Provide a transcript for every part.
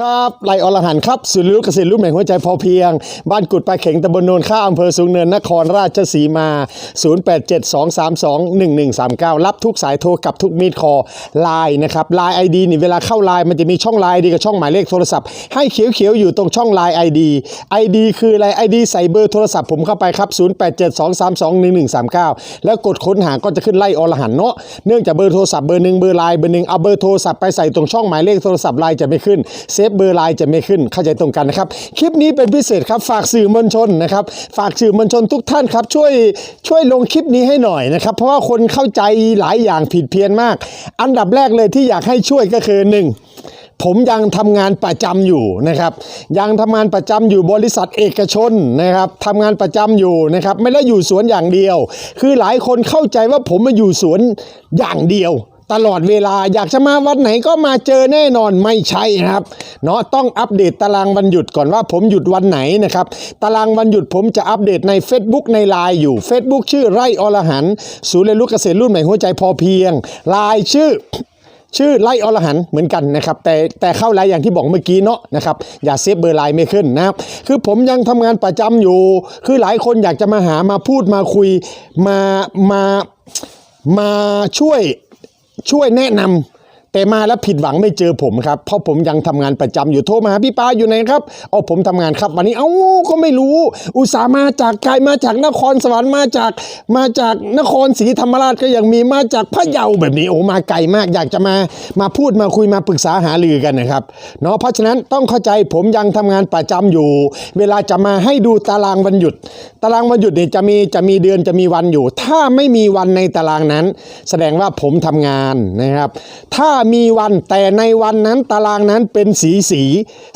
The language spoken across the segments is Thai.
ครับไลอรหันครับสุริยุเกษตรรุ่นใหม่หัวใจพอเพียง บ้านกุดปลาเข็งตำบลโนนข้าอำเภอสูงเนินนครราชสีมา 0872321139 รับทุกสายโทรกับทุกมีดคอไลน์นะครับไลน์ไอดีนี่เวลาเข้าไลน์มันจะมีช่องไลน์ดีกับช่องหมายเลขโทรศัพท์ให้เขียวๆอยู่ตรงช่องไลน์ไอดีไอดีคืออะไรไอดีใส่เบอร์โทรศัพท์ผมเข้าไปครับ 0872321139 แล้วกดค้นหาก็จะขึ้นไล่อรหันเนาะเนื่องจากเบอร์โทรศัพท์เบอร์หนึ่งเบอร์ไลน์เบอร์หนึ่งเอาเบอร์โทรศัพท์ไปใส่ตรงช่องหมายเลขโทรศัพท์ไลน์จะไม่ขึ้นเซฟเบอร์ไลน์จะไม่ขึ้นเข้าใจตรงกันนะครับ คลิปนี้เป็นพิเศษครับฝากสื่อมวลชนนะครับ ฝากสื่อมวลชนทุกท่านครับ ช่วยช่วยลงคลิปนี้ให้หน่อยนะครับ เพราะว่าคนเข้าใจหลายอย่างผิดเพี้ยนมาก อันดับแรกเลยที่อยากให้ช่วยก็คือหนึ่งผมยังทำงานประจำอยู่นะครับ ยังทำงานประจำอยู่บริษัทเอกชนนะครับทำงานประจำอยู่นะครับ ไม่ได้อยู่สวนอย่างเดียว คือหลายคนเข้าใจว่าผมมาอยู่สวนอย่างเดียว ตลอดเวลาอยากจะมาวันไหนก็มาเจอแน่นอนไม่ใช่นะครับเนาะต้องอัปเดตตารางวันหยุดก่อนว่าผมหยุดวันไหนนะครับตารางวันหยุดผมจะอัปเดตใน Facebook ในไลน์อยู่ Facebook ชื่อไร่อรหันศูนย์เรียนรู้เกษตรรุ่นใหม่หัวใจพอเพียงไลน์ชื่อชื่อไล่อรหันเหมือนกันนะครับแต่แต่เข้าไลน์อย่างที่บอกเมื่อกี้เนาะนะครับอย่าเซฟเบอร์ไลน์ไม่ขึ้นนะครับคือผมยังทำงานประจำอยู่ คือหลายคนอยากจะมาหามาพูดมาคุยมามามาช่วย ช่วยแนะนำ แต่มาแล้วผิดหวังไม่เจอผมครับ เพราะผมยังทำงานประจำอยู่โทรมาหาพี่ปาอยู่ไหนครับเอาผมทำงานครับวันนี้เอ้าก็ไม่รู้ อุตส่าห์มาจากไกลมาจากนครสวรรค์มาจากมาจากนครศรีธรรมราชก็ยังมีมาจากพะเยาแบบนี้โอ้มาไกลมากอยากจะมามาพูดมาคุยมาปรึกษาหารือกันนะครับเนาะเพราะฉะนั้นต้องเข้าใจผมยังทำงานประจำอยู่ เวลาจะมาให้ดูตารางวันหยุด ตารางวันหยุดเนี่ยจะมีจะมีเดือนจะมีวันอยู่ ถ้าไม่มีวันในตารางนั้น แสดงว่าผมทำงานนะครับ ถ้ามีวัน แต่ในวันนั้นตารางนั้นเป็นสีสี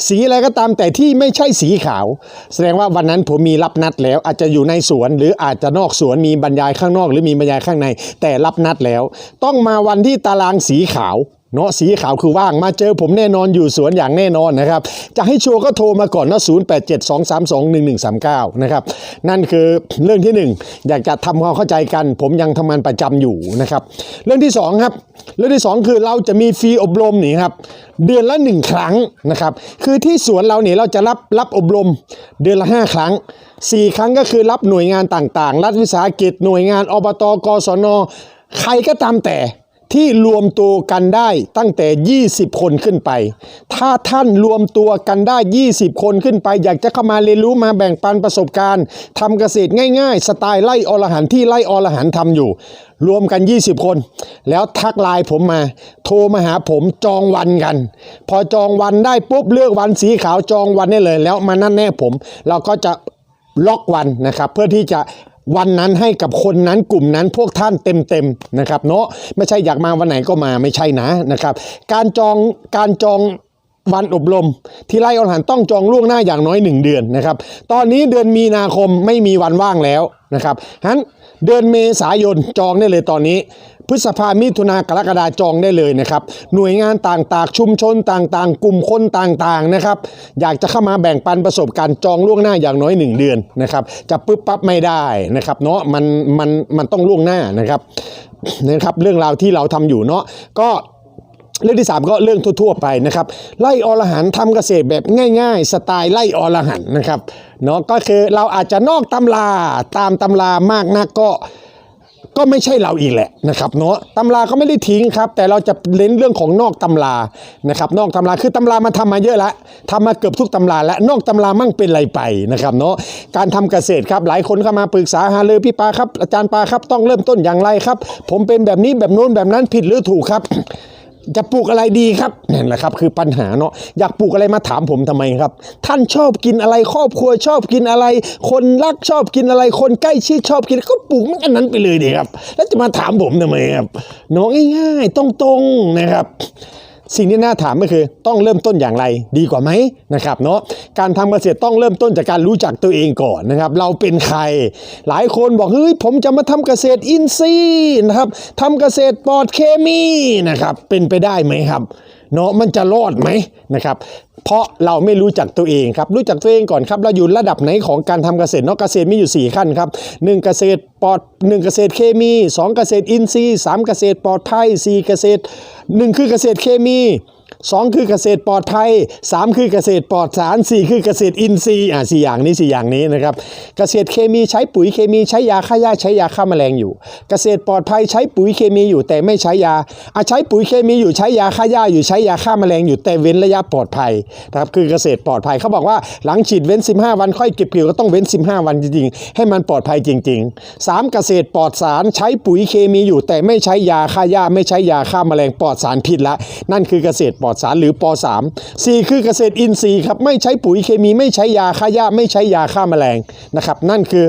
สีอะไรก็ตามแต่ที่ไม่ใช่สีขาว แสดงว่าวันนั้นผมมีรับนัดแล้ว อาจจะอยู่ในสวนหรืออาจจะนอกสวนมีบรรยายข้างนอก หรือมีบรรยายข้างใน แต่รับนัดแล้ว ต้องมาวันที่ตารางสีขาว เนาะสีขาวคือว่างมาเจอผมแน่นอนอยู่สวนอย่างแน่นอนนะครับ จะให้ชัวร์ก็โทรมาก่อนนะ0 8 7 2 3 2 1 1 3 9 นะครับ นั่นคือเรื่องที่หนึ่งอยากจะทำความเข้าใจกัน ผมยังทำงานประจำอยู่นะครับ เรื่องที่สองครับ เรื่องที่สองคือเราจะมีฟรีอบรมนี่ครับ เดือนละหนึ่งครั้งนะครับ คือที่สวนเราเนี่ยเราจะรับรับอบรมเดือนละห้าครั้งสี่ครั้งก็คือรับหน่วยงานต่างๆ รัฐวิสาหกิจหน่วยงานอบตกศนใครก็ตามแต่ ที่รวมตัวกันได้ตั้งแต่ 20 คนขึ้นไป ถ้าท่านรวมตัวกันได้ 20 คนขึ้นไป อยากจะเข้ามาเรียนรู้มาแบ่งปันประสบการณ์ทำเกษตรง่าย ๆ สไตล์ไล่อรหันที่ไล่อรหันทำอยู่ รวมกัน 20 คน แล้วทักไลน์ผมมา โทรมาหาผมจองวันกัน พอจองวันได้ปุ๊บเลือกวันสีขาวจองวันได้เลย แล้วมานั่นแน่ผม เราก็จะล็อกวันนะครับ เพื่อที่จะ วันนั้นให้กับคนนั้นกลุ่มนั้นพวกท่านเต็มๆนะครับเนาะไม่ใช่อยากมาวันไหนก็มาไม่ใช่นะนะครับ การจองการจองวันอบรม ที่ไล่อรหันต์ต้องจองล่วงหน้าอย่างน้อย 1 เดือนนะครับ ตอนนี้เดือนมีนาคมไม่มีวันว่างแล้วนะครับฉะนั้นเดือนเมษายนจองได้เลยตอนนี้ พฤษภามิถุนากรกฎาจองได้เลยนะครับหน่วยงานต่างๆ ชุมชนต่างๆ กลุ่มคนต่างๆนะครับอยากจะเข้ามาแบ่งปันประสบการณ์จองล่วงหน้าอย่างน้อย 1 เดือนนะครับจะปึ๊บปั๊บไม่ได้นะครับเนาะมันมันมันต้องล่วงหน้านะครับนะครับเรื่องราวที่เราทำอยู่เนาะก็เรื่องที่ 3 ก็เรื่องทั่วๆไปนะครับไล่อรหันทำเกษตรแบบง่าย ๆ สไตล์ไล่อรหันนะครับเนาะก็คือเราอาจจะนอกตำราตามตำรามากนักก็ ก็ไม่ใช่เราอีกแหละนะครับเนาะตำราก็ไม่ได้ทิ้งครับ แต่เราจะเน้นเรื่องของนอกตำรานะครับ นอกตำราคือตำรามาทำมาเยอะละทำมาเกือบทุกตำราและนอกตำรามั่งเป็นไรไปนะครับเนาะการทำเกษตรครับหลายคนเข้ามาปรึกษาหาเลยพี่ปาครับอาจารย์ปาครับต้องเริ่มต้นอย่างไรครับ ผมเป็นแบบนี้แบบโน้นแบบนั้นผิดหรือถูกครับ จะปลูกอะไรดีครับนั่นแหละครับ คือปัญหาเนาะอยากปลูกอะไรมาถามผมทำไมครับ ท่านชอบกินอะไรครอบครัวชอบกินอะไร คนรักชอบกินอะไร คนใกล้ชิดชอบกินก็ปลูกมันอันนั้นไปเลยดีครับ แล้วจะมาถามผมทำไมครับเน้องง่ายๆตรงๆนะครับ สิ่งที่น่าถามก็คือต้องเริ่มต้นอย่างไรดีกว่าไหมนะครับเนาะการทำเกษตรต้องเริ่มต้นจากการรู้จักตัวเองก่อนนะครับ เราเป็นใคร หลายคนบอกเฮ้ยผมจะมาทำเกษตรอินทรีย์นะครับทำเกษตรปลอดเคมีนะครับ เป็นไปได้ไหมครับ เนาะมันจะรอดไหมนะครับเพราะเราไม่รู้จักตัวเองครับรู้จักตัวเองก่อนครับเราอยู่ระดับไหนของการทำเกษตรเนาะเกษตรมีอยู่ 4 ขั้นครับหนึ่งเกษตรปลอดหนึ่งเกษตรเคมี 2 เกษตรอินทรีย์3เกษตรปลอดภัย4เกษตร 1 คือเกษตรเคมี สองคือเกษตรปลอดภัยสามคือเกษตรปลอดสารสี่คือเกษตรอินทรีย์อ่าสี่อย่างนี้สี่อย่างนี้นะครับเกษตรเคมีใช้ปุ๋ยเคมีใช้ยาฆ่าหญ้าใช้ยาฆ่าแมลงอยู่ เกษตรปลอดภัยใช้ปุ๋ยเคมีอยู่แต่ไม่ใช้ยาอะใช้ปุ๋ยเคมีอยู่ใช้ยาฆ่าหญ้าอยู่ใช้ยาฆ่าแมลงอยู่แต่เว้นระยะปลอดภัยนะครับคือเกษตรปลอดภัยเขาบอกว่าหลังฉีดเว้น 15 วันค่อยเก็บเกี่ยวก็ต้องเว้น 15 วันจริงๆ ให้มันปลอดภัยจริง ๆ 3 เกษตรปลอดสารใช้ปุ๋ยเคมีอยู่ แต่ไม่ใช้ยาฆ่าหญ้าไม่ใช้ยาฆ่าแมลงปลอดสารพิษละนั่นคือเกษตรปลอดสารหรือป .3 4 คือเกษตรอินทรีย์ครับไม่ใช้ปุ๋ยเคมีไม่ใช้ยาฆ่าหญ้าไม่ใช้ยาฆ่าแมลงนะครับนั่นคือ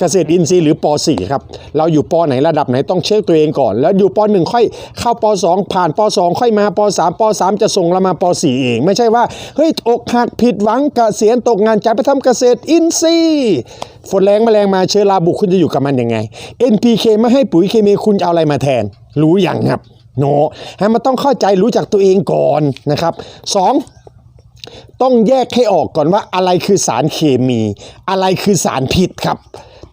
เกษตรอินทรีย์หรือป .4 ครับ เราอยู่ปไหนระดับไหนต้องเช็คตัวเองก่อน แล้วอยู่ป .1 ค่อยเข้าป .2 ผ่านป .2 ค่อยมาป .3 ป .3 จะส่งเรามาป .4 เอง ไม่ใช่ว่าเฮ้ยอกหักผิดหวังเกษียณตกงานจะไปทำเกษตรอินทรีย์ฝนแรงแมลงมาเชื้อราบุกคุณจะอยู่กับมันยังไง NPK ไม่ให้ปุ๋ยเคมีคุณเอาอะไรมาแทน รู้อย่างครับ โนให้มันต้องเข้าใจรู้จักตัวเองก่อนนะครับสองต้องแยกให้ออกก่อนว่าอะไรคือสารเคมี อะไรคือสารพิษครับ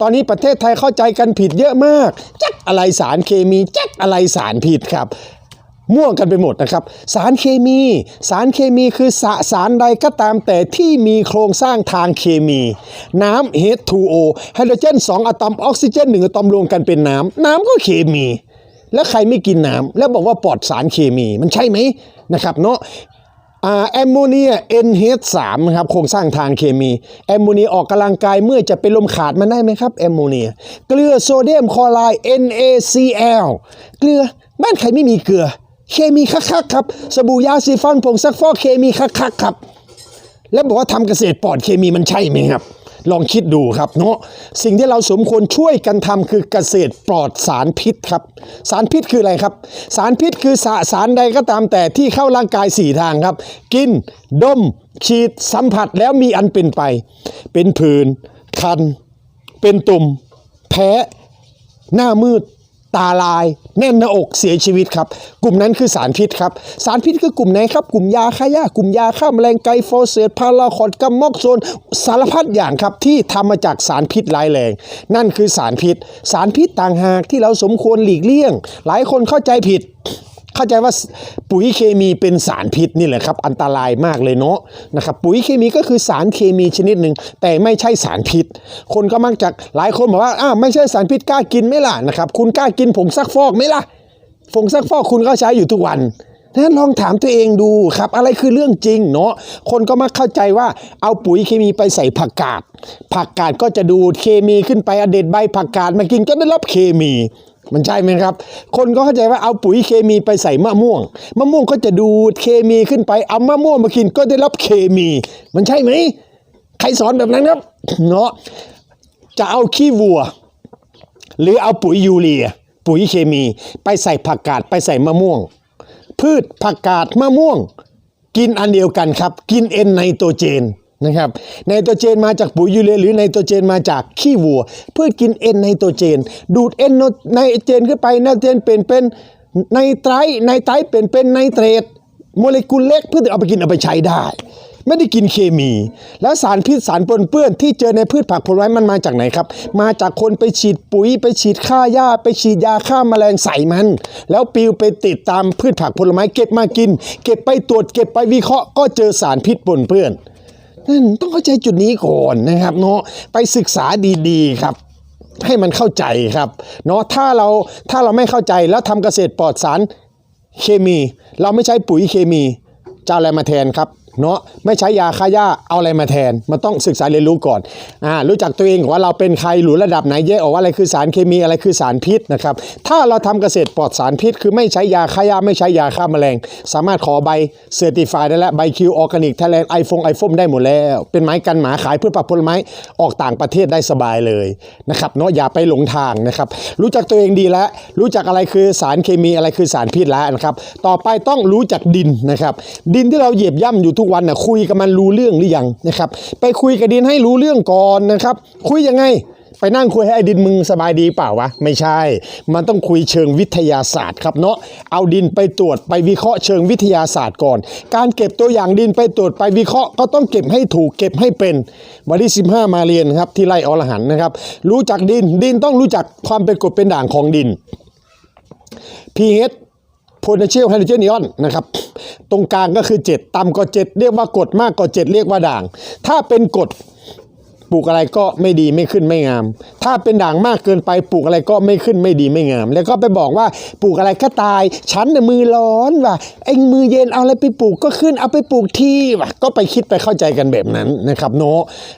ตอนนี้ประเทศไทยเข้าใจกันผิดเยอะมากจักอะไรสารเคมีจักอะไรสารพิษครับม่วงกันไปหมดนะครับ สารเคมี สารเคมีคือสสารใดก็ตามแต่ที่มีโครงสร้างทางเคมี น้ำ H2O ไฮโดรเจน 2อะตอมออกซิเจน 1อะตอมรวมกันเป็นน้ำ น้ำก็เคมี แล้วใครไม่กินน้ำแล้วบอกว่าปลอดสารเคมีมันใช่ไหมนะครับเนาะอ่าแอมโมเนีย NH3 ครับโครงสร้างทางเคมี แอมโมเนียออกกำลังกายเมื่อจะเป็นลมขาดมันได้ไหมครับ แอมโมเนีย เกลือโซเดียมคลอไรด์ NaCl เกลือบ้านใครไม่มีเกลือ เคมีคักๆครับ สบู่ยาสีฟันผงซักฟอกเคมีคักๆครับ แล้วบอกว่าทำเกษตรปลอดเคมีมันใช่ไหมครับ ลองคิดดูครับเนาะสิ่งที่เราสมควรช่วยกันทำคือเกษตรปลอดสารพิษครับ สารพิษคืออะไรครับ สารพิษคือสสารใดก็ตามแต่ที่เข้าร่างกายสี่ทางครับ กินดมฉีดสัมผัสแล้วมีอันเป็นไป เป็นผื่นคัน เป็นตุ่ม แพ้ หน้ามืด ตาลาย แน่นหน้าอกเสียชีวิตครับ กลุ่มนั้นคือสารพิษครับ สารพิษคือกลุ่มไหนครับ กลุ่มยาฆ่าหญ้ากลุ่มยาฆ่าแมลงไกฟอสเฟตพาราคอนกัมมอกโซน สารพัดอย่างครับที่ทำมาจากสารพิษร้ายแรง นั่นคือสารพิษ สารพิษต่างหากที่เราสมควรหลีกเลี่ยง หลายคนเข้าใจผิด เข้าใจว่าปุ๋ยเคมีเป็นสารพิษนี่แหละครับอันตรายมากเลยเนาะนะครับปุ๋ยเคมีก็คือสารเคมีชนิดหนึ่งแต่ไม่ใช่สารพิษ คนก็มักจะหลายคนบอกว่าอ้าวไม่ใช่สารพิษกล้ากินไหมล่ะนะครับคุณกล้ากินผงซักฟอกไหมล่ะผงซักฟอกคุณก็ใช้อยู่ทุกวันนั้นลองถามตัวเองดูครับ อะไรคือเรื่องจริงเนาะคนก็มักเข้าใจว่าเอาปุ๋ยเคมีไปใส่ผักกาดผักกาดก็จะดูดเคมีขึ้นไปอเด็ดใบผักกาดมากินก็ได้รับเคมี มันใช่ไหมครับ คนก็เข้าใจว่าเอาปุ๋ยเคมีไปใส่มะม่วง มะม่วงก็จะดูดเคมีขึ้นไป เอามะม่วงมากินก็ได้รับเคมี มันใช่ไหม ใครสอนแบบนั้นครับ เนาะ จะเอาขี้วัว หรือเอาปุ๋ยยูเรีย ปุ๋ยเคมี ไปใส่ผักกาดไปใส่มะม่วง พืชผักกาดมะม่วง กินอันเดียวกันครับ กินเอ็นไนโตรเจน นะครับไนโตรเจนมาจากปุ๋ยยูเรียหรือไนโตรเจนมาจากขี้วัวพืชกินเอ็นไนโตรเจน ดูดเอ็นไนโตรเจนขึ้นไปไนโตรเจนเป็นเป็นไนไตรไนไตรเป็นเป็นไนเตรตโมเลกุลเล็กเพื่อเอาไปกินเอาไปใช้ได้ ไม่ได้กินเคมี แล้วสารพิษสารปนเปื้อนที่เจอในพืชผักผลไม้มันมาจากไหนครับ มาจากคนไปฉีดปุ๋ย ไปฉีดฆ่าหญ้า ไปฉีดยาฆ่าแมลงใส่มัน แล้วปิวไปติดตามพืชผักผลไม้เก็บมากิน เก็บไปตรวจเก็บไปวิเคราะห์ก็เจอสารพิษปนเปื้อน นั่นต้องเข้าใจจุดนี้ก่อนนะครับเนาะไปศึกษาดีๆครับ ให้มันเข้าใจครับเนาะถ้าเราถ้าเราไม่เข้าใจแล้วทำเกษตรปลอดสารเคมี เราไม่ใช้ปุ๋ยเคมีจะเอาอะไรมาแทนครับ เนาะไม่ใช้ยาฆ่าหญ้าเอาอะไรมาแทน มันต้องศึกษาเรียนรู้ก่อนอ่ารู้จักตัวเองว่าเราเป็นใครหรือระดับไหนแยกออกว่าอะไรคือสารเคมีอะไรคือสารพิษนะครับถ้าเราทำเกษตรปลอดสารพิษ คือไม่ใช้ยาฆ่าหญ้าไม่ใช้ยาฆ่าแมลง สามารถขอใบเซอร์ติฟายได้แล้วใบคิวออร์แกนิกไทยแลนด์ไอโฟงไอโฟมได้หมดแล้ว เป็นไม้กันหมาขายพืชผักผลไม้ออกต่างประเทศได้สบายเลยนะครับเนาะอย่าไปหลงทางนะครับรู้จักตัวเองดีแล้ว รู้จักอะไรคือสารเคมีอะไรคือสารพิษแล้วนะครับต่อไปต้องรู้จักดินนะครับดินที่เราเหยียบย่ำอยู่ทุกวันนะคุยกับมันรู้เรื่องหรือยังนะครับ ไปคุยกับดินให้รู้เรื่องก่อนนะครับ คุยยังไงไปนั่งคุยให้ไอ้ดินมึงสบายดีเปล่าวะ ไม่ใช่ มันต้องคุยเชิงวิทยาศาสตร์ครับเนาะเอาดินไปตรวจไปวิเคราะห์เชิงวิทยาศาสตร์ก่อน การเก็บตัวอย่างดินไปตรวจไปวิเคราะห์ก็ต้องเก็บให้ถูกเก็บให้เป็นวันที่15 มาเรียนครับที่ไร่อรหันนะครับ รู้จักดินดินต้องรู้จักความเป็นกรดเป็นด่างของดิน pH potential hydrogen ion นะครับ ตรงกลางก็คือ 7 ต่ำกว่า 7 เรียกว่ากดมากกว่า 7 เรียกว่าด่าง ถ้าเป็นกด ปลูกอะไรก็ไม่ดีไม่ขึ้นไม่งาม ถ้าเป็นด่างมากเกินไปปลูกอะไรก็ไม่ขึ้นไม่ดีไม่งาม แล้วก็ไปบอกว่าปลูกอะไรก็ตาย ฉันน่ะมือร้อนว่ะเองมือเย็นเอาอะไรไปปลูกก็ขึ้นเอาไปปลูกที่ว่ะก็ไปคิดไปเข้าใจกันแบบนั้นนะครับโน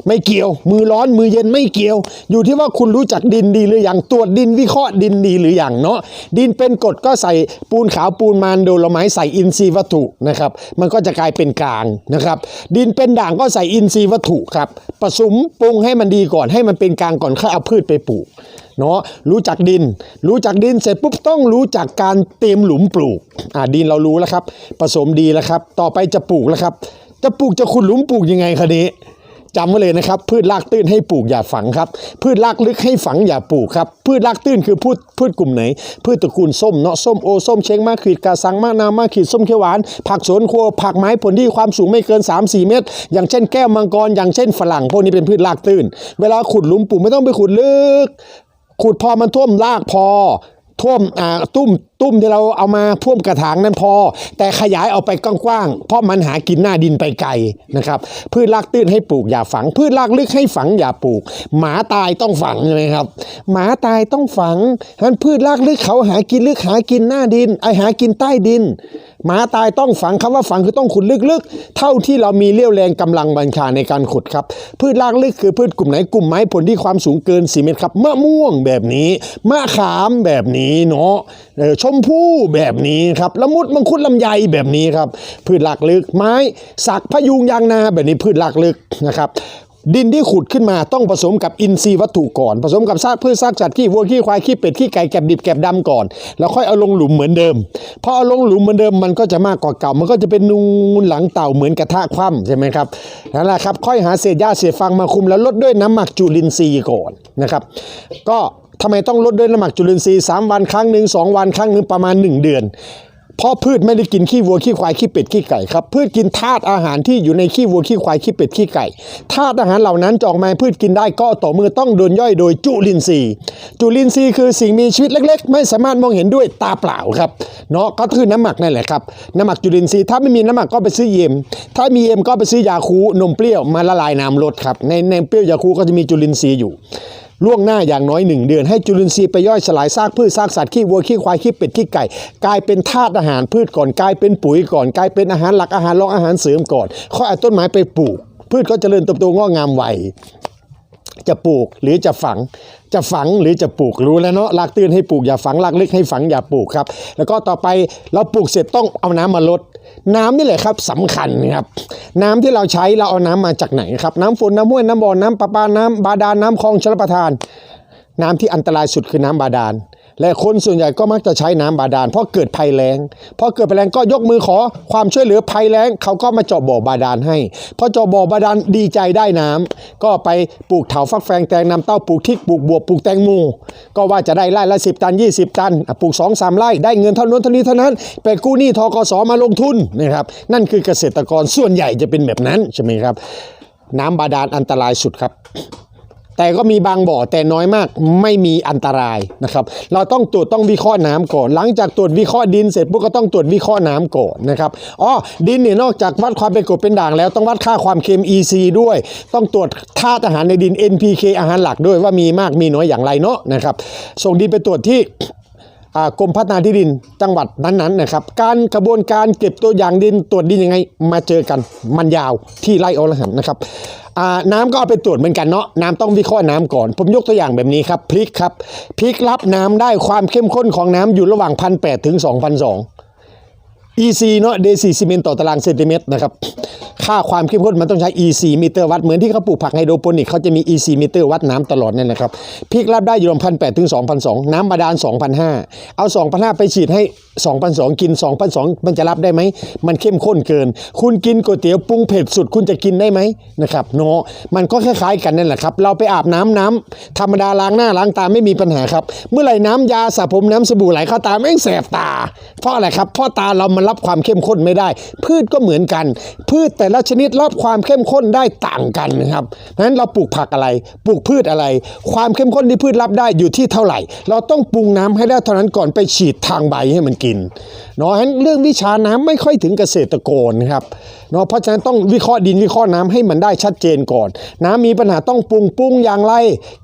ไม่เกี่ยว มือร้อนมือเย็นไม่เกี่ยว อยู่ที่ว่าคุณรู้จักดินดีหรือยังตรวจดินวิเคราะห์ดินดีหรือยังเนาะดินเป็นกรดก็ใส่ปูนขาวปูนมันโดลไม้ใส่อินทรีย์วัตถุนะครับมันก็จะกลายเป็นกลางนะครับดินเป็นด่างก็ใส่อินทรีย์วัตถุครับผสมปรุงให้มันดีก่อนให้มันเป็นกลางก่อนค่อยเอาพืชไปปลูกเนาะรู้จักดิน รู้จักดินเสร็จปุ๊บต้องรู้จักการเตรียมหลุมปลูกอ่าดินเรารู้แล้วครับ ผสมดีแล้วครับ ต่อไปจะปลูกแล้วครับ จะปลูกจะขุดหลุมปลูกยังไงคะนี้ จำไว้เลยนะครับ พืชรากตื้นให้ปลูกอย่าฝังครับ พืชรากลึกให้ฝังอย่าปลูกครับ พืชรากตื้นคือพืชพืชกลุ่มไหน พืชตระกูลส้มเนาะส้มโอส้มเช้งมะขีดกาสังมะนาวมะขีดส้มเขียวหวาน ผักสวนครัวผักไม้ผลที่ความสูงไม่เกิน 3-4 เมตร อย่างเช่นแก้วมังกรอย่างเช่นฝรั่งพวกนี้เป็นพืชรากตื้น เวลาขุดหลุมปลูกไม่ต้องไปขุดลึกขุดพอมันท่วมรากพอท่วมอ่าตุ้ม ตุ้มที่เราเอามาท่วมกระถางนั้นพอ แต่ขยายออกไปกว้างๆเพราะมันหากินหน้าดินไปไกลนะครับพืชรากตื้นให้ปลูกอย่าฝัง พืชรากลึกให้ฝังอย่าปลูก หมาตายต้องฝังใช่ไหมครับ หมาตายต้องฝังฉะนั้นพืชรากลึกเขาหากินลึกหากินหน้าดินไอหากินใต้ดิน หมาตายต้องฝังคำว่าฝังคือต้องขุดลึกๆ เท่าที่เรามีเรี่ยวแรงกำลังบัญชาในการขุดครับ พืชรากลึกคือพืชกลุ่มไหนกลุ่มไม้ผลที่ความสูงเกิน 4 เมตรครับมะม่วงแบบนี้มะขามแบบนี้เนาะเออชมพู่ แบบนี้ครับละมุดมังคุดลำไยแบบนี้ครับ พืชรากลึกไม้ สักพยุงยางนาแบบนี้พืชรากลึกนะครับดินที่ขุดขึ้นมาต้องผสมกับอินทรีย์วัตถุก่อน ผสมกับซากพืชซากสัตว์ขี้วัวขี้ควายขี้เป็ดขี้ไก่แกบดิบแกบดำก่อน แล้วค่อยเอาลงหลุมเหมือนเดิมพอเอาลงหลุมเหมือนเดิมมันก็จะมากกว่าเก่า มันก็จะเป็นนูนหลังเต่าเหมือนกระทะคว่ำใช่ไหมครับนั่นแหละครับค่อยหาเศษหญ้าเศษฟางมาคุมแล้วลดด้วยน้ำหมักจุลินทรีย์ก่อนนะครับ ก็ ทำไมต้องลดด้วยน้ำหมักจุลินทรีย์ 3 วันครั้งหนึ่ง2 วันครั้งหนึ่งประมาณ 1 เดือน เพราะพืชไม่ได้กินขี้วัวขี้ควายขี้เป็ดขี้ไก่ครับพืชกินธาตุอาหารที่อยู่ในขี้วัวขี้ควายขี้เป็ดขี้ไก่ธาตุอาหารเหล่านั้นจอกมาพืชกินได้ก็ต่อเมื่อต้องโดนย่อยโดยจุลินทรีย์ จุลินทรีย์คือสิ่งมีชีวิตเล็ก ๆ ไม่สามารถมองเห็นด้วยตาเปล่าครับเนาะก็คือน้ำหมักนั่นแหละครับน้ำหมักจุลินทรีย์ถ้าไม่มีน้ำหมักก็ไปซื้อเยมถ้ามีเยมก็ไปซื้อยาคูนมเปรี้ยวมาละลายน้ำลดครับในในเปรี้ยวยาคูก็จะมีจุลินทรีย์อยู่ ล่วงหน้าอย่างน้อยหนึ่งเดือน ให้จุลินทรีย์ไปย่อยสลายซากพืชซากสัตว์ขี้วัวขี้ควายขี้เป็ดขี้ไก่ กลายเป็นธาตุอาหารพืชก่อนกลายเป็นปุ๋ยก่อนกลายเป็นอาหารหลักอาหารรองอาหารเสริมก่อนค่อยเอาต้นไม้ไปปลูก พืชก็เจริญเติบโตงอกงามไว จะปลูกหรือจะฝัง จะฝังหรือจะปลูกรู้แล้วเนาะรากตื้นให้ปลูกอย่าฝังรากลึกให้ฝังอย่าปลูกครับ แล้วก็ต่อไปเราปลูกเสร็จต้องเอาน้ำมาลด น้ำนี่แหละครับสำคัญครับน้ำที่เราใช้เราเอาน้ำมาจากไหนครับ น้ำฝนน้ำห้วยน้ำบ่อน้ำประปาน้ำบาดาลน้ำคลองชลประทาน น้ำที่อันตรายสุดคือน้ำบาดาล และคนส่วนใหญ่ก็มักจะใช้น้ำบาดาลเพราะเกิดภัยแล้งพอเกิดภัยแล้งก็ยกมือขอความช่วยเหลือภัยแล้งเขาก็มาเจาะบ่อบาดาลให้พอเจาะบ่อบาดาลดีใจได้น้ำก็ไปปลูกเถาฟักแฟงแตงนำเต้าปลูกทิกปลูกบวบปลูกแตงโมก็ว่าจะได้ไร่ละสิบตัน 20 ตันปลูก2อสามไร่ได้เงินเท่านั้นเท่านี้เท่านั้นไปกู้หนี้ทกสมาลงทุนนะครับนั่นคือเกษตรกรส่วนใหญ่จะเป็นแบบนั้นใช่ไหมครับ น้ำบาดาลอันตรายสุดครับ แต่ก็มีบางบ่อแต่น้อยมากไม่มีอันตรายนะครับ เราต้องตรวจต้องวิเคราะห์น้ำก่อน หลังจากตรวจวิเคราะห์ดินเสร็จปุ๊บก็ต้องตรวจวิเคราะห์น้ำก่อนนะครับอ๋อดินเนี่ยนอกจากวัดความเป็นกรดเป็นด่างแล้วต้องวัดค่าความเค็ม EC ด้วย ต้องตรวจธาตุอาหารในดิน NPK อาหารหลักด้วยว่ามีมากมีน้อยอย่างไรเนาะนะครับส่งดินไปตรวจที่ กรมพัฒนาที่ดินจังหวัดนั้นๆนะครับ การกระบวนการเก็บตัวอย่างดินตรวจดินยังไง มาเจอกันมันยาวที่ไร่อรหันนะครับน้ำก็เอาไปตรวจเหมือนกันเนาะน้ำต้องวิเคราะห์น้ำก่อน ผมยกตัวอย่างแบบนี้ครับพริกครับพริกรับน้ำได้ความเข้มข้นของน้ำอยู่ระหว่างพันแปดถึงสองพันสอง EC เนาะเดซิซิเมนต์ต่อตารางเซนติเมตรนะครับ ค่าความเข้มข้นมันต้องใช้ EC มิเตอร์วัด เหมือนที่เขาปลูกผักไฮโดรโปนิกเขาจะมี EC มิเตอร์วัดน้ำตลอดนั่นแหละครับพริกรับได้อยู่ประมาณพันแถึง2,200น้ำบาดาล2,500เอา2,500ไปฉีดให้2,200กิน2,200มันจะรับได้ไหม มันเข้มข้นเกิน คุณกินก๋วยเตี๋ยวปรุงเผ็ดสุดคุณจะกินได้ไหมนะครับเนาะมันก็คล้ายๆกันนั่นแหละครับ เราไปอาบน้ำน้ำธรรมดาล้างหน้าล้างตาไม่มีปัญหาครับ เมื่อไหร่น้ำยาสระผมน้ำสบู่ไหลเข้าตาแม่งแสบตา เพราะอะไรครับเพราะตาเรามันรับความเข้มข้นไม่ได้ พืชก็เหมือนกัน พืชแต่ละชนิดรับความเข้มข้นได้ต่างกันนะครับนั้นเราปลูกผักอะไร ปลูกพืชอะไร ความเข้มข้นที่พืชรับได้อยู่ที่เท่าไหร่ เราต้องปรุงน้ำให้ได้เท่านั้นก่อนไปฉีดทางใบให้มันกินเนาะฉะนั้นเรื่องวิชาน้ำไม่ค่อยถึงเกษตรกรนะครับ เนาะเพราะฉะนั้นต้องวิเคราะห์ดินวิเคราะห์น้ำให้มันได้ชัดเจนก่อน น้ำมีปัญหาต้องปรุงปรุงอย่างไร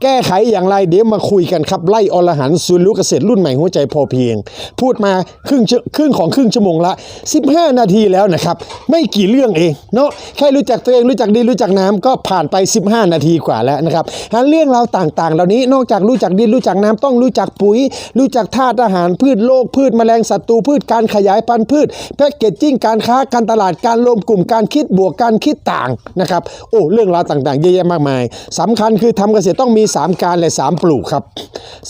แก้ไขอย่างไร เดี๋ยวมาคุยกันครับ ไล่อรหันต์ศูนย์รู้เกษตรรุ่นใหม่หัวใจพอเพียง พูดมาครึ่งครึ่งของครึ่งชั่วโมงละ 15 นาทีแล้วนะครับ ไม่กี่เรื่องเองเนาะแค่รู้จักตัวเองรู้จักดินรู้จักน้ำก็ผ่านไป 15 นาทีกว่าแล้วนะครับเรื่องราวต่างๆ เหล่านี้นอกจากรู้จักดินรู้จักน้ำต้องรู้จักปุ๋ย รู้จักธาตุอาหารพืชโลกพืชแมลงศัตรูพืชการขยายพันธุ์พืชแพ็กเกจจิ้งการค้าการตลาดการรวมกลุ่มการคิดบวกการคิดต่างนะครับโอ้เรื่องราวต่างๆเยอะแยะมากมายสำคัญคือทำเกษตรต้องมี 3 การและ3ปลูกครับ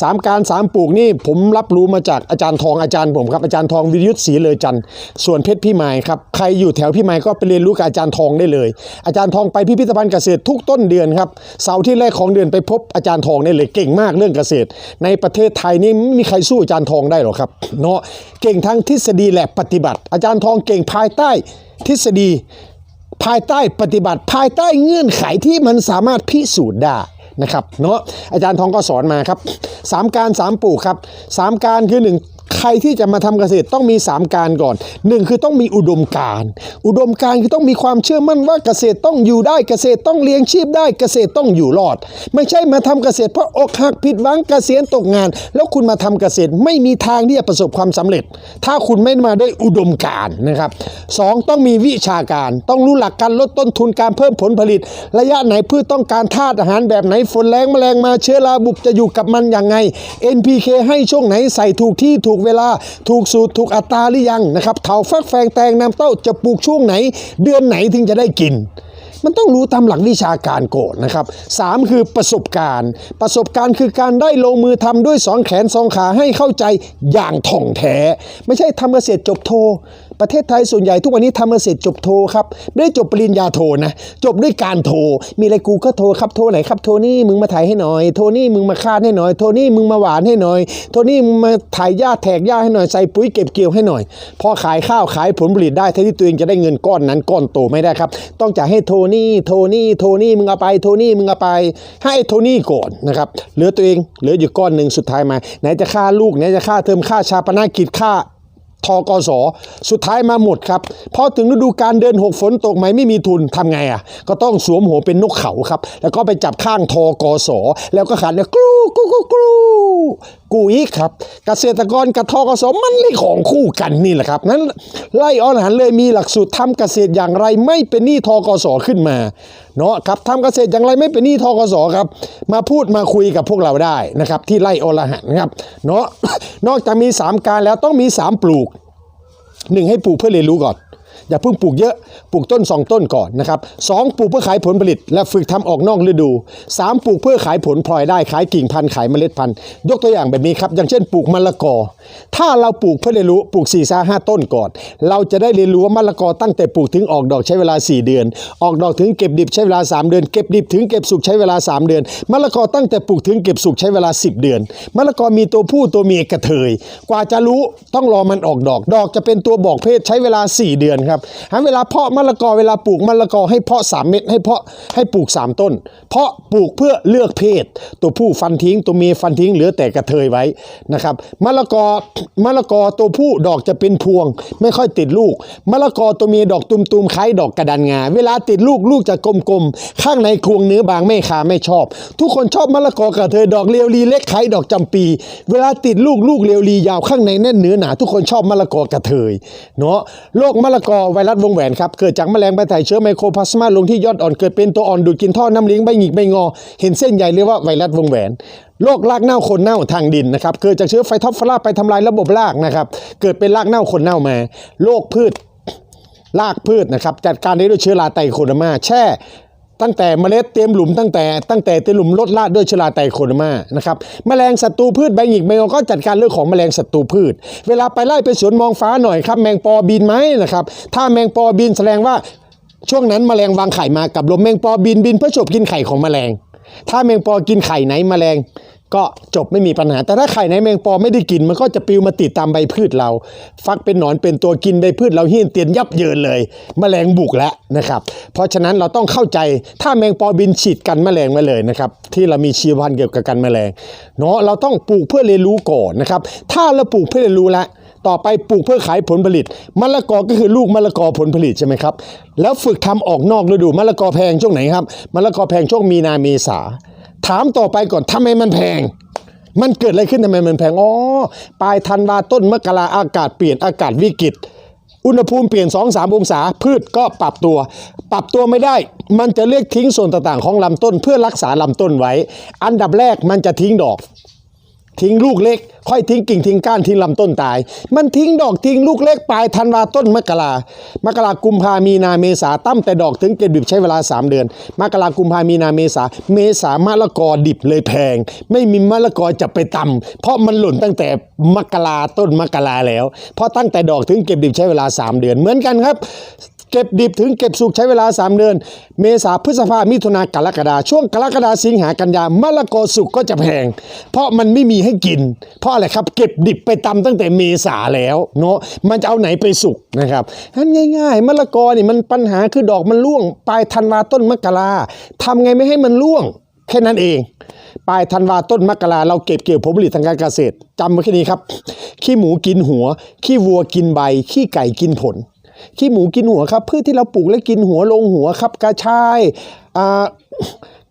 สามการสามปลูกนี่ผมรับรู้มาจากอาจารย์ทองอาจารย์ผมครับอาจารย์ทองวิรยุทธศรีเลยจันทร์ส่วนเพชรพี่ไม้ครับใครอยู่แถวพี่ไม้ก็ไปเรียนรู้กับอาจารย์ทองได้เลย อาจารย์ทองไปพิพิธภัณฑ์เกษตรทุกต้นเดือนครับเสาร์ที่แรกของเดือนไปพบอาจารย์ทองได้เลยเก่งมากเรื่องเกษตร ในประเทศไทยนี่ไม่มีใครสู้อาจารย์ทองได้หรอกครับเนาะเก่งทั้งทฤษฎีและปฏิบัติ อาจารย์ทองเก่งภายใต้ ทฤษฎี ภายใต้ปฏิบัติ ภายใต้เงื่อนไขที่มันสามารถพิสูจน์ได้นะครับเนาะอาจารย์ทองก็สอนมาครับสามการสามปลูกครับสามการคือหนึ่ง ใครที่จะมาทำเกษตรต้องมี 3 การก่อนหนึ่งคือต้องมีอุดมการ อุดมการคือต้องมีความเชื่อมั่นว่าเกษตรต้องอยู่ได้เกษตรต้องเลี้ยงชีพได้เกษตรต้องอยู่รอด ไม่ใช่มาทำเกษตรเพราะอกหักผิดหวังเกษียณตกงาน แล้วคุณมาทำเกษตรไม่มีทางที่จะประสบความสำเร็จ ถ้าคุณไม่มาด้วยอุดมการนะครับสองต้องมีวิชาการ ต้องรู้หลักการลดต้นทุนการเพิ่มผลผลิต ระยะไหนพืชต้องการธาตุอาหารแบบไหนฝนแรงแมลงมาเชื้อราบุกจะอยู่กับมันอย่างไง NPK ให้ช่วงไหนใส่ถูกที่ถูกเวลาถูกสูตรถูกอัตราหรือยังนะครับเถาฟักแฟงแตงน้ำเต้าจะปลูกช่วงไหน เดือนไหนถึงจะได้กินมันต้องรู้ตามหลักวิชาการก่อนนะครับสามคือประสบการณ์ ประสบการณ์คือการได้ลงมือทำด้วยสองแขนสองขาให้เข้าใจอย่างถ่องแท้ ไม่ใช่ทำเกษตรจบโทประเทศไทยส่วนใหญ่ทุกวันนี้ทำเกษตรจบโทครับไม่ได้จบปริญญาโทนะ จบด้วยการโทรมีอะไรกูก็โทรครับโทรไหนครับโทรนี่มึงมาถ่ายให้หน่อย โทรนี่มึงมาคาดให้หน่อย โทรนี่มึงมาหวานให้หน่อย โทรนี่มึงมาถ่ายหญ้าแทกหญ้าให้หน่อยใส่ปุ๋ยเก็บเกี่ยวให้หน่อย พอขายข้าวขายผลผลิตได้แทนที่ตัวเองจะได้เงินก้อนนั้นก้อนโตไม่ได้ครับ ต้องจ่ายให้โทนี่โทนี่โทนี่มึงเอาไปโทนี่มึงเอาไป ให้โทนี่ก่อนนะครับเหลือตัวเองเหลืออยู่ก้อนหนึ่งสุดท้ายมาไหนจะค่าลูกไหนจะค่าเทอมค่าชาปนกิจค่า ทกส สุดท้ายมาหมดครับพอถึงฤดูการเดินหกฝนตกไหมไม่มีทุนทำไงอะ ก็ต้องสวมหัวเป็นนกเขาครับ แล้วก็ไปจับข้างทกส แล้วก็ขันกรูกรูกรูกรูกูอีกครับ เกษตรกรกับทกสมันเลยของคู่กันนี่แหละครับ นั้นไล่ออนหันเลยมีหลักสูตรทำเกษตรอย่างไรไม่เป็นหนี้ทกสขึ้นมา เนาะครับทำเกษตรอย่างไรไม่เป็นหนี้ทกสครับ มาพูดมาคุยกับพวกเราได้นะครับ ที่ไล่อลหันครับเนาะนอกจากมี 3 การแล้วต้องมี 3 ปลูกหนึ่งให้ปลูกเพื่อเรียนรู้ก่อน อย่าเพิ่งปลูกเยอะปลูกต้น 2 ต้นก่อนนะครับสองปลูกเพื่อขายผลผลิต และฝึกทำออกนอกฤดู 3 ปลูกเพื่อขายผลพลอยได้ขายกิ่งพันธุ์ขายเมล็ดพันธุ์ยกตัวอย่างแบบนี้ครับ อย่างเช่นปลูกมะละกอ ถ้าเราปลูกเพื่อเรียนรู้ปลูก4ี่าห้าต้นก่อน เราจะได้เรียนรู้ว่ามะละกอตั้งแต่ปลูกถึงออกดอกใช้เวลา 4 เดือน ออกดอกถึงเก็บดิบใช้เวลา 3 เดือน เก็บดิบถึงเก็บสุกใช้เวลา 3 เดือนมะละกอตั้งแต่ปลูกถึงเก็บสุกใช้เวลา 10 เดือนมะละกอมีตัวผู้ตัวเมียกระเทย กว่าจะรู้ต้องรอมันออกดอก ดอกจะเป็นตัวบอกเพศใช้เวลา 4 เดือนครับหาเวลาเพาะมะละกอเวลาปลูกมะละกอให้เพาะ 3 เม็ดให้เพาะให้ปลูก 3 ต้น เพาะปลูกเพื่อเลือกเพศ ตัวผู้ฟันทิ้ง ตัวเมียฟันทิ้งเหลือแต่กระเทยไว้นะครับมะละกอมะละกอตัวผู้ดอกจะเป็นพวง ไม่ค่อยติดลูกมะละกอตัวเมียดอกตุมๆคล้ายดอกกระดานงา เวลาติดลูกลูกจะกลมๆข้างในกวงเนื้อบางไม่คาไม่ชอบ ทุกคนชอบมะละกอกระเทยดอกเรียวรีเล็กคล้ายดอกจำปี เวลาติดลูกลูกเรียวรียาวข้างในแน่นเนื้อหนาทุกคนชอบมะละกอกระเทยเนาะโรคมะละกอไวรัสวงแหวนครับ เกิดจากแมลงใบไถ่เชื้อไมโครพลาสมาลงที่ยอดอ่อนเกิดเป็นตัวอ่อนดูดกินท่อน้ำเลี้ยงใบหงิกใบงอ เห็นเส้นใหญ่เรียกว่าไวรัสวงแหวนโรครากเน่าคนเน่าทางดินนะครับเกิดจากเชื้อไฟท็อปฟลาไปทำลายระบบรากนะครับเกิดเป็นรากเน่าคนเน่ามาโรคพืชรากพืชนะครับจัดการได้ด้วยเชื้อราไตโคโดมาแช่ ตั้งแต่เมล็ดเตรียมหลุมตั้งแต่ตั้งแต่เตรียมหลุมลดลาดด้วยเชื้อราไตโคโดมานะครับแมลงศัตรูพืชใบหญิกแมงก็จัดการเรื่องของแมลงศัตรูพืช เวลาไปไล่ไปสวนมองฟ้าหน่อยครับแมงปอบินไหมนะครับถ้าแมงปอบินแสดงว่าช่วงนั้นแมลงวางไข่มากับลมแมงปอบินบินเพื่อฉกกินไข่ของแมลง ถ้าแมงปอกินไข่ไหนแมลง ก็จบไม่มีปัญหา แต่ถ้าไข่ในแมงปอไม่ได้กิน มันก็จะปลิวมาติดตามใบพืชเรา ฟักเป็นหนอนเป็นตัวกินใบพืชเราเฮี้ยนเตียนยับเยินเลยแมลงบุกแล้วนะครับ เพราะฉะนั้นเราต้องเข้าใจถ้าแมงปอบินฉีดกันแมลงมาเลยนะครับ ที่เรามีชีวพันธุ์เกี่ยวกับกันแมลงเนาะเราต้องปลูกเพื่อเรียนรู้ก่อนนะครับ ถ้าเราปลูกเพื่อเรียนรู้แล้วต่อไปปลูกเพื่อขายผลผลิตมะละกอก็คือลูกมะละกอผลผลิตใช่ไหมครับ แล้วฝึกทำออกนอกฤดูมะละกอแพงช่วงไหนครับมะละกอแพงช่วงมีนาเมษา ถามต่อไปก่อนทำไมมันแพง มันเกิดอะไรขึ้นทำไมมันแพงอ๋อปลายธันวาต้นมกราอากาศเปลี่ยนอากาศวิกฤตอุณหภูมิเปลี่ยน 2-3 องศา พืชก็ปรับตัว ปรับตัวไม่ได้ มันจะเลือกทิ้งส่วนต่างๆ ของลำต้น เพื่อรักษาลำต้นไว้ อันดับแรกมันจะทิ้งดอก ทิ้งลูกเล็ก ค่อยทิ้งกิ่งทิ้งก้านทิ้งลำต้นตาย มันทิ้งดอกทิ้งลูกเล็กปลายธันวาต้นมกรามกรากุมภามีนาเมษาตั้มแต่ดอกถึงเก็บดิบใช้เวลา 3 เดือน มกรากุมภามีนาเมษาเมษามะละกอดิบเลยแพง ไม่มีมะละกอจะไปตำเพราะมันหล่นตั้งแต่มกราต้นมกราแล้ว เพราะตั้งแต่ดอกถึงเก็บดิบใช้เวลา 3 เดือนเหมือนกันครับ เก็บดิบถึงเก็บสุกใช้เวลา 3 เดือน เมษาพฤษภามิถุนากรกฎาช่วงกรกฎาสิงหากันยามะละกอสุกก็จะแพง เพราะมันไม่มีให้กิน เพราะอะไรครับ เก็บดิบไปตำตั้งแต่เมษาแล้วเนาะมันจะเอาไหนไปสุกนะครับนั้นง่ายๆมะละกอนี่มันปัญหาคือดอกมันร่วงปลายธันวาต้นมกราทำไงไม่ให้มันร่วงแค่นั้นเองปลายธันวาต้นมกราเราเก็บเกี่ยวผลผลิตทางการเกษตรจำไว้แค่นี้ครับ ขี้หมูกินหัว ขี้วัวกินใบ ขี้ไก่กินผล ขี้หมูกินหัวครับ พืชที่เราปลูกแล้วกินหัวลงหัวครับ กระชายอ่า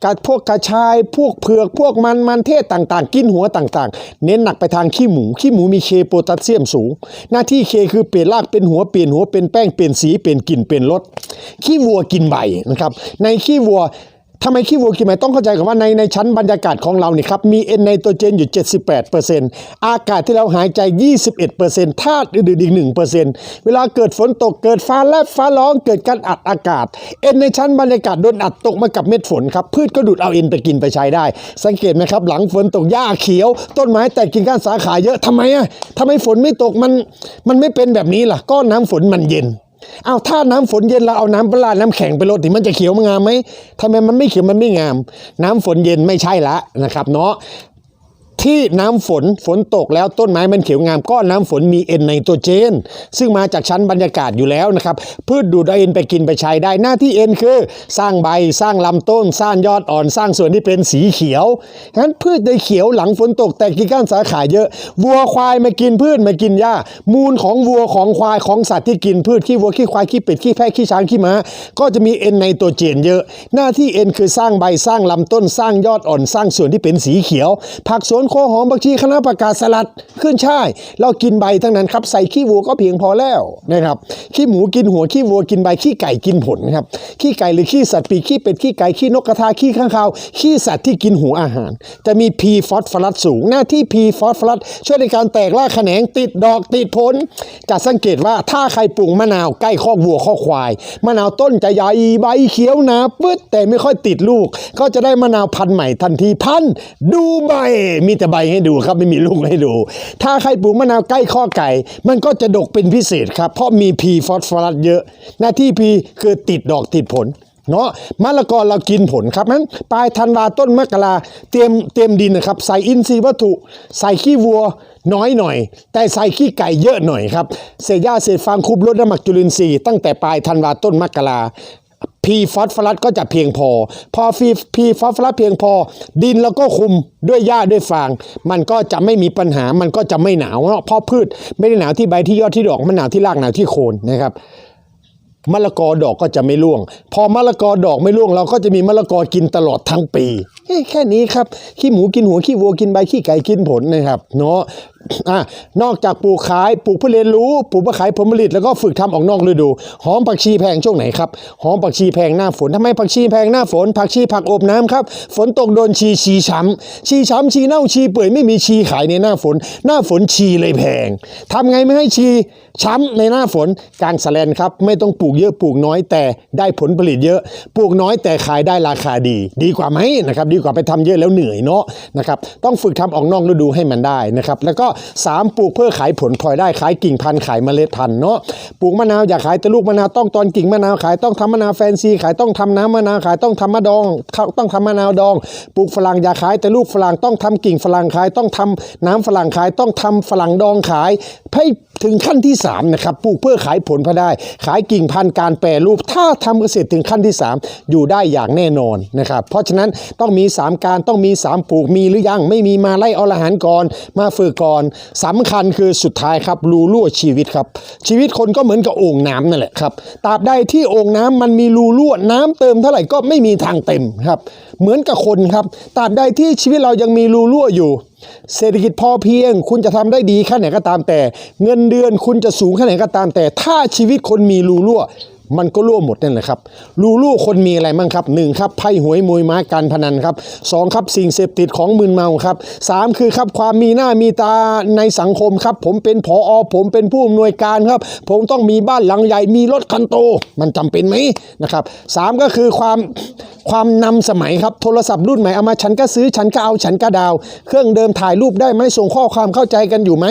กัดพวกกระชายพวกเผือกพวกมันมันเทศต่างๆ กินหัวต่างๆ เน้นหนักไปทางขี้หมู ขี้หมูมีเคโพแทสเซียมสูง หน้าที่เคคือเปลี่ยนรากเป็นหัวเปลี่ยนหัวเป็นแป้งเปลี่ยนสีเปลี่ยนกลิ่นเปลี่ยนรสขี้วัวกินใบนะครับในขี้วัว ทำไมขี้วัวกินไหมต้องเข้าใจกันว่าในในชั้นบรรยากาศของเราเนี่ยครับมีเอ็นไนโตรเจนอยู่ 78%อากาศที่เราหายใจ 21%ธาตุอื่นๆอีก 1%เวลาเกิดฝนตกเกิดฟ้าแลบฟ้าร้องเกิดการอัดอากาศ เอ็นในชั้นบรรยากาศโดนอัดตกมากับเม็ดฝนครับพืชก็ดูดเอาเอ็นไปกินไปใช้ได้ สังเกตไหมครับหลังฝนตกหญ้าเขียว ต้นไม้แตกกิ่งก้านสาขาเยอะทำไมอะทำไมฝนไม่ตกมันมันไม่เป็นแบบนี้ล่ะก็น้ำฝนมันเย็น เอาถ้าน้ำฝนเย็นเราเอาน้ำปลาน้ำแข็งไปลดนี่มันจะเขียวมันงามไหมทำไมมันไม่เขียวมันไม่งาม น้ำฝนเย็นไม่ใช่ละนะครับ เนาะ ที่น้ำฝนฝนตกแล้วต้นไม้มันเขียวงามก็น้ำฝนมีเอ็นไนโตรเจน ซึ่งมาจากชั้นบรรยากาศอยู่แล้วนะครับพืชดูดเอาเอ็นไปกินไปใช้ได้หน้าที่เอ็นคือ สร้างใบสร้างลำต้น สร้างยอดอ่อนสร้างส่วนที่เป็นสีเขียวฉะนั้นพืชในเขียวหลังฝนตกแต่กิ่งก้านสาขาเยอะ วัวควายมากินพืชมากินหญ้า มูลของวัวของควายของสัตว์ที่กินพืชขี้วัวขี้ควายขี้เป็ดขี้แพะขี้ช้างขี้ม้า ก็จะมีเอ็นไนโตรเจนเยอะ หน้าที่เอ็นคือสร้างใบสร้างลำต้น สร้างยอดอ่อนสร้างส่วนที่เป็นสีเขียว ผักสวนโคหอมผักชีคณะประกาศสลัดขึ้นช่ายเรากินใบทั้งนั้นครับใส่ขี้วัวก็เพียงพอแล้วนะครับขี้หมูกินหัวขี้วัวกินใบขี้ไก่กินผลครับขี้ไก่หรือขี้สัตว์ปีกขี้เป็ดขี้ไก่ขี้นกกระทาขี้ข้างคาวขี้สัตว์ที่กินหัวอาหาร จะมีพีฟอสฟอรัสสูงหน้าที่พีฟอสฟอรัสช่วยในการแตกรากแขนงติดดอกติดผลจะสังเกตว่าถ้าใครปลูกมะนาวใกล้คอกวัวคอกควายมะนาวต้นจะใหญ่ใบเขียวหนาปึ๊ดแต่ไม่ค่อยติดลูก ก็จะได้มะนาวพันธุ์ใหม่ทันทีพันธุ์ดูใบมีแต่ใบให้ดูครับไม่มีลูกให้ดู ถ้าใครปลูกมะนาวใกล้ข้อไก่ มันก็จะดกเป็นพิเศษครับ เพราะมีพีฟอสฟอรัสเยอะ หน้าที่พีคือติดดอกติดผลเนาะมะละกอเรากินผลครับนั้นปลายธันวาต้นมกราเตรียมเตรียมดินนะครับ ใส่อินทรีย์วัตถุ ใส่ขี้วัวน้อยหน่อย แต่ใส่ขี้ไก่เยอะหน่อยครับเศษหญ้าเศษฟางคุบลดน้ำหมักจุลินทรีย์ตั้งแต่ปลายธันวาต้นมกรา พีฟอสฟอรัสก็จะเพียงพอ พอฟีพีฟอสฟอรัสเพียงพอ ดินแล้วก็คุมด้วยหญ้าด้วยฟาง มันก็จะไม่มีปัญหามันก็จะไม่หนาวเนาะเพราะพืชไม่ได้หนาวที่ใบที่ยอดที่ดอกมันหนาวที่รากหนาวที่โคนนะครับมะละกอดอกก็จะไม่ร่วง พอมะละกอดอกไม่ร่วง เราก็จะมีมะละกอกินตลอดทั้งปี แค่นี้ครับ ขี้หมูกินหัวขี้วัวกินใบขี้ไก่กินผลนะครับ เนาะ อะนอกจากปลูกขายปลูกเพื่อเรียนรู้ปลูกเพื่อขายผลผลิตแล้วก็ฝึกทำออกนอกฤดู หอมผักชีแพงช่วงไหนครับหอมผักชีแพงหน้าฝนทำไมผักชีแพงหน้าฝนผักชีผักอบน้ำครับฝนตกโดนชีชีช้ำชีช้ำชีเน่าชีเปื่อยไม่มีชีขายในหน้าฝน หน้าฝนชีเลยแพงทำไงไม่ให้ชีช้ำในหน้าฝนกลางสแลนครับไม่ต้องปลูกเยอะปลูกน้อยแต่ได้ผลผลิตเยอะ ปลูกน้อยแต่ขายได้ราคาดี ดีกว่าไหมนะครับดีกว่าไปทำเยอะแล้วเหนื่อยเนาะนะครับต้องฝึกทำออกนอกฤดูให้มันได้นะครับแล้วก็สามปลูกเพื่อขายผลพลอยได้ขายกิ่งพันธุ์ขายเมล็ดพันธุ์เนาะปลูกมะนาวอย่าขายแต่ลูกมะนาวต้องตอนกิ่งมะนาวขายต้องทำมะนาวแฟนซีขายต้องทำน้ำมะนาวขายต้องทำมะดองต้องทำมะนาวดองปลูกฝรั่งอย่าขายแต่ลูกฝรั่งต้องทำกิ่งฝรั่งขายต้องทำน้ำฝรั่งขายต้องทำฝรั่งดองขายให้ถึงขั้นที่ 3 นะครับ ปลูกเพื่อขายผลพอได้ ขายกิ่งพันธุ์การแปรรูป ถ้าทำเกษตรถึงขั้นที่ 3 อยู่ได้อย่างแน่นอนนะครับ เพราะฉะนั้นต้องมี 3 การต้องมี 3 ปลูกมีหรือยัง ไม่มีมาไล่อลหารก่อน มาฝึกก่อนสำคัญคือสุดท้ายครับรูรั่วชีวิตครับ ชีวิตคนก็เหมือนกับโอ่งน้ำนั่นแหละครับตราบใดที่โอ่งน้ำมันมีรูรั่วน้ำเติมเท่าไหร่ก็ไม่มีทางเต็มครับ เหมือนกับคนครับตราบใดที่ชีวิตเรายังมีรูรั่วอยู่ เศรษฐกิจพอเพียง คุณจะทำได้ดีแค่ไหนก็ตามแต่ เงินเดือนคุณจะสูงแค่ไหนก็ตามแต่ ถ้าชีวิตคนมีรูรั่ว มันก็รั่วหมดนั่นแหละครับรูรั่คนมีอะไรบ้างครับหนึ่งครับไพ่หวยมวยม้าการพนันครับสองครับสิ่งเสพติดของมึนเมาครับสามคือครับความมีหน้ามีตาในสังคมครับ ผมเป็นผออผมเป็นผู้อำนวยการครับ ผมต้องมีบ้านหลังใหญ่มีรถคันโต มันจำเป็นไหมนะครับสามก็คือความความนำสมัยครับโทรศัพท์รุ่นใหม่เอามาฉันก็ซื้อฉันก็เอาฉันก็ดาว เครื่องเดิมถ่ายรูปได้ไหมส่งข้อความเข้าใจกันอยู่ไหม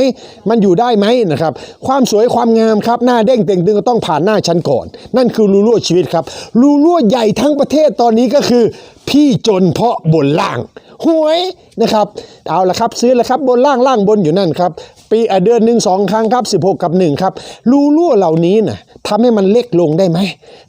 มันอยู่ได้ไหมนะครับ ความสวยความงามครับหน้าเด้งเต่งตึงก็ต้องผ่านหน้าฉันก่อนนั่นคือรูรั่วชีวิตครับ รูรั่วใหญ่ทั้งประเทศตอนนี้ก็คือ พี่จนเพราะบนล่างหวยนะครับ เอาละครับซื้อละครับบนล่างล่างบนอยู่นั่นครับ ปีอะเดือนหนึ่งสองครั้งครับ 16 กับ 1 ครับรูรั่วเหล่านี้นะทำให้มันเล็กลงได้ไหม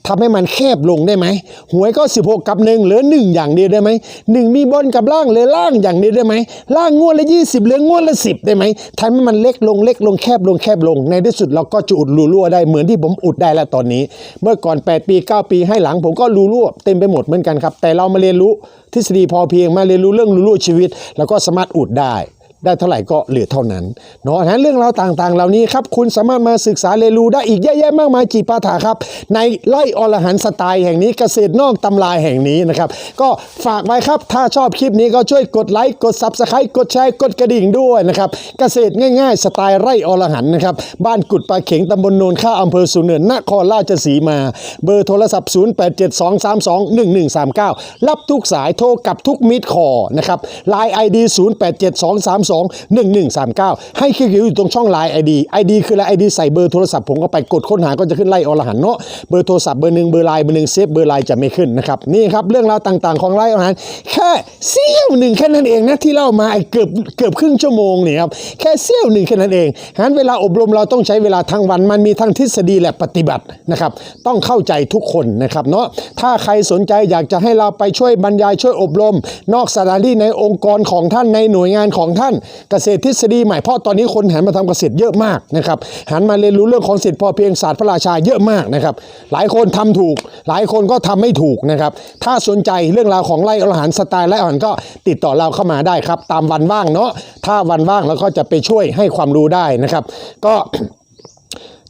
ทำให้มันแคบลงได้ไหมหวยก็ 16 กับ 1 เหลือ 1 อย่างเดียวได้ไหมหนึ่งมีบนกับล่างเหลือล่างอย่างเดียวได้ไหมล่างงวดละ 20 เหลืองวดละ 10 ได้ไหมทำให้มันเล็กลงเล็กลงแคบลงแคบลง ในที่สุดเราก็จะอุดรูรั่วได้เหมือนที่ผมอุดได้แล้วตอนนี้ เมื่อก่อน 8 ปี 9 ปีให้หลังผมก็รูรั่วเต็มไปหมดเหมือนกันครับแต่เรามาเรียนรู้ทฤษฎีพอเพียงมาเรียนรู้เรื่องรูรั่วชีวิต แล้วก็สามารถอุดได้ ได้เท่าไหร่ก็เหลือเท่านั้นเนาะนั้นเรื่องราวต่างๆ เหล่านี้ครับคุณสามารถมาศึกษาเรียนรู้ได้อีกเยะแยะมากมายจีปาถาครับ ในไล่อรหันสไตล์แห่งนี้เกษตรนอกตำลายแห่งนี้นะครับ ก็ฝากไว้ครับ ถ้าชอบคลิปนี้ก็ช่วยกดไลค์กดซับสไครต์กดแชร์กดกระดิ่งด้วยนะครับ เกษตรง่ายๆ สไตล์ไร่อรหันนะครับ บ้านกุดปลาเข็งตำบลโนนข้าอำเภอสุเนินนครราชสีมา เบอร์โทรศัพท์ 0872321139 รับทุกสายโทรกับทุกมิดคอนะครับไลน์ไอดี087232 1139 ให้คลิกอยู่ตรงช่องไลน์ไอดี ID ID คืออะไร ID ใส่เบอร์โทรศัพท์ผมก็ไปกดค้นหาก็จะขึ้นไล่อรหันเนาะเบอร์โทรศัพท์เบอร์หนึ่งเบอร์ไลน์เบอร์หนึ่งเซฟเบอร์ไลน์จะไม่ขึ้นนะครับนี่ครับเรื่องราวต่างๆของไล่อรหันแค่เซี่ยวหนึ่งแค่นั้นเองนะที่เล่ามาเกือบเกือบครึ่งชั่วโมงเนี่ยครับแค่เซี่ยวหนึ่งแค่นั้นเองงั้นเวลาอบรมเราต้องใช้เวลาทั้งวันมันมีทั้งทฤษฎีและปฏิบัตินะครับต้องเข้าใจทุกคนนะครับเนาะถ้าใครสนใจอยากจะให้เราไปช่วยบรรยายช่วยอบรม นอกสถานที่ในองค์กรของท่านในหน่วยงานของท่านเกษตรทฤษฎีใหม่เพราะตอนนี้คนหันมาทำเกษตรเยอะมากนะครับหันมาเรียนรู้เรื่องของเศรษฐพอเพียงศาสตร์พระราชาเยอะมากนะครับหลายคนทำถูก หลายคนก็ทำไม่ถูกนะครับถ้าสนใจเรื่องราวของไล่อรหันสไตล์ไล่อรหันก็ติดต่อเราเข้ามาได้ครับ ตามวันว่างเนาะถ้าวันว่างเราก็จะไปช่วยให้ความรู้ได้นะครับก็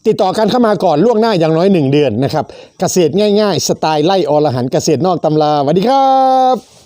ติดต่อกันเข้ามาก่อนล่วงหน้าอย่างน้อย 1 เดือนนะครับ เกษตรง่ายๆ สไตล์ไล่อรหันเกษตรนอกตำราสวัสดีครับ